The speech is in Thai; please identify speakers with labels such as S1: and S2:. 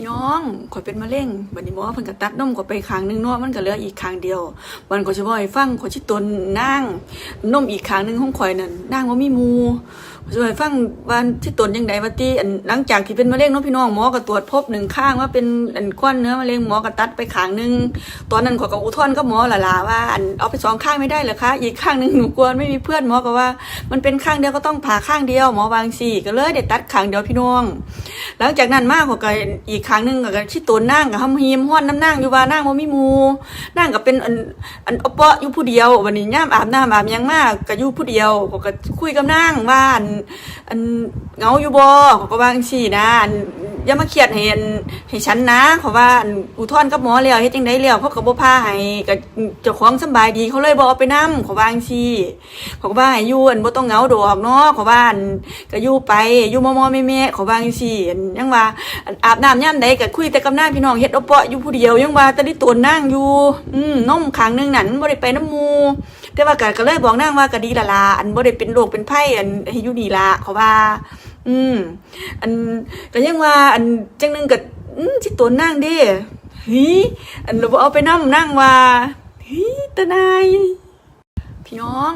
S1: พี่น้องข่อยเป็นมะเร็งบัดนี้หมอเพิ่นก็ตัดนมข่อยไปข้างหนึงเนาะมันก็เหลืออีกข้างเดียววันข่อยสิบ่ให้ฟังข่อยสิตนนางนมอีกข้างหนึงของข่อยนั่นนางบ่มีหมู่ ข่อยฟังว่าที่ตนจังไดว่าติอันหลังจากที่เป็นมะเร็งเนาะพี่น้องหมอก็ตรวจพบหนึ่งข้างว่าเป็นอันก้อนเนื้อมะเร็งหมอก็ตัดไปข้างหนึงตอนนั้นขอยก็อุทธรณ์กับหมอล่ะล่ะว่าอันเอาไปสองข้างไม่ได้เหรอคะอีกข้างหนึ่งหนูกลัวไม่มีเพื่อนหมอก็ว่า มันเป็นข้างเดียวก็ต้องผ่าข้างเดียวหมอวางซี่ก็เลยได้ตัดข้างเดียวพี่น้อง หลังจากนั้นมากกว่าก็อีกครั้งหนึงก็ชิดตัวนั่งกับหำฮีมห้อนน้ำนั่งอยู่ว่านั่งว่ามีมูนั่งก็เป็นอันอันอปะอยู่ผู้เดียววันนี้ย่ามอาบน้ำอาบยังมากก็อยู่ผู้เดียวขาก็คุยกับนั่งว่าอันอันเงาอยู่บ่เขาก็วาจังซี่นะอัน อย่ามาเครียดให้อันให้ฉันนะเขาว่าอุทธรณ์กับหมอแล้วเฮ็ดจังไดแล้วเขาก็บ่พาให้ก็เจ้าของสบายดีเขาเลยบ่เอาไปนํเขาว่าจังซี่เขาก็ว่าให้อยู่อันบ่ต้องเหงาดอกเนาะเขาว่าอันก็อยู่ไปอยู่มอๆแม่ๆเขาว่าจังซี่ยังว่าอาบน้ำยามใดก็คุยแต่กับนางพี่น้องเฮ็ดอเปาะอยู่ผู้เดียวยังว่าแต่ได้ตัวนางอยู่ อืมนมข้างหนึงนั่นบ่ได้ไปน้ำหมู่แต่ว่าก็ก็เลยบอกนางว่าก็ดีละล่ะอันบ่ได้เป็นโรคเป็นไผอันให้อยู่นี่ล่ะเขาว่า อืม อันก็ยังว่า อันจังหนึงก็อืมสิตัวนั่งเด้ฮิอันเราเอาไปนั่งนั่งว่าฮิตานายพี่น้อง